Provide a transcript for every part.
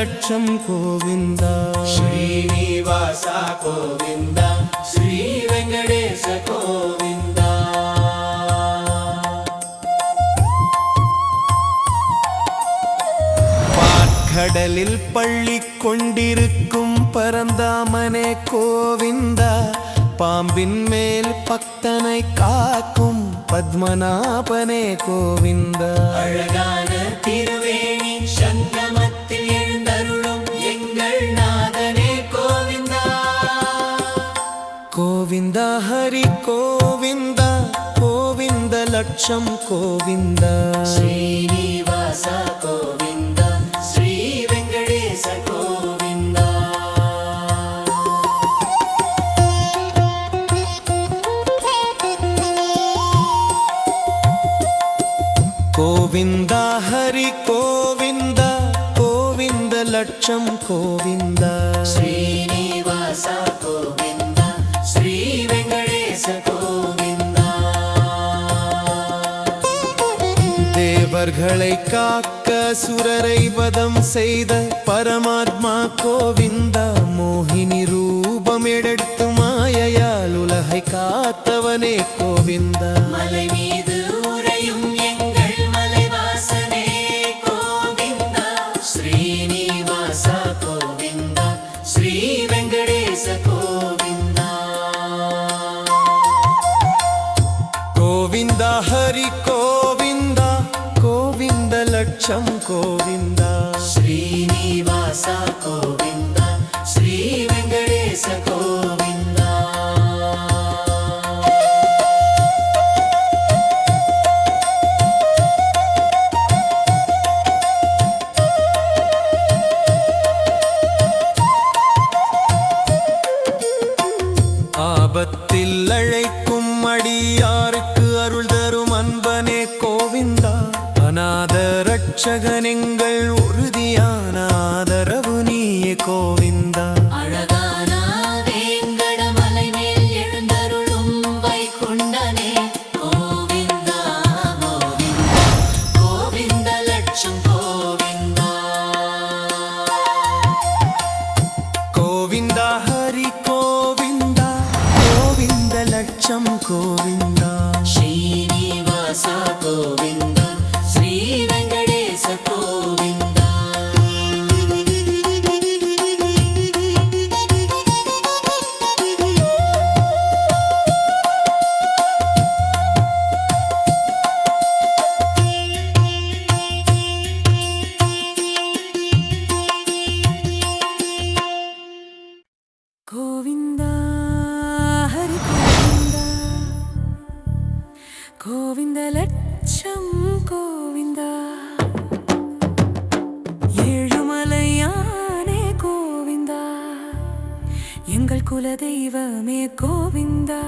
லட்சம் கோவிந்தா. ஸ்ரீனிவாசா கோவிந்தா ஸ்ரீ வெங்கடேச கோவிந்தா. கடலில் பள்ளி கொண்டிருக்கும் பரந்தாமனே கோவிந்தா பாம்பின் மேல் பக்தனை காக்கும் பத்மநாபனே கோவிந்தா. அழகான திருவேணி சங்கமத் கோவிந்த ஹரி கோவிந்த கோவிந்த லட்சம் கோவிந்த. ஸ்ரீனிவாச கோவிந்த ஸ்ரீ வெங்கடேச கோவிந்த. கோவிந்த ஹரி கோவிந்த கோவிந்த லட்சம் கோவிந்த. ஸ்ரீனிவாச கோவிந்த. தேவர்களை காக்க சுரரை வதம் செய்த பரமாத்மா கோவிந்தா மோகினி ரூபம் எடுத்து மாயையால் உலகை காத்தவனே கோவிந்தா. மலை கோவிந்தா. ஸ்ரீனிவாச கோவிந்தா ஸ்ரீ வெங்கடேச கோவிந்தா. ஆபத்தில் அழைக்கும் அடியாருக்கு ரட்சகன் எங்கள் உறுதியான ஆதரவு நீயே கோவிந்தா. அழகான வேங்கடமலை மேல் எழுந்தருளும் வைகுண்டனே கோவிந்தா கோவிந்தா கோவிந்த லட்சம் கோவிந்தா. கோவிந்தா ஹரி கோவிந்தா கோவிந்த லட்சம் கோவிந்தா. ஸ்ரீனிவாச கோவிந்தா. கோவிந்த லட்சம் கோவிந்தா. ஏழுமலையானே கோவிந்தா. எங்கள் குல தெய்வமே கோவிந்தா.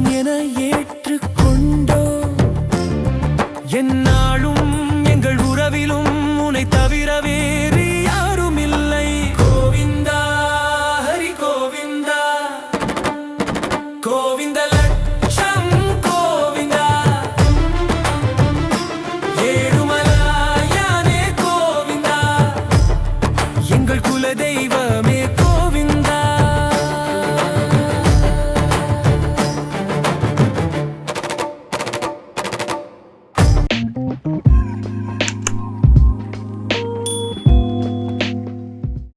சொந்தம் என ஏற்றுக்கொண்டோ? என்னாலும் எங்கள் உறவிலும் உன்னை தவிரவே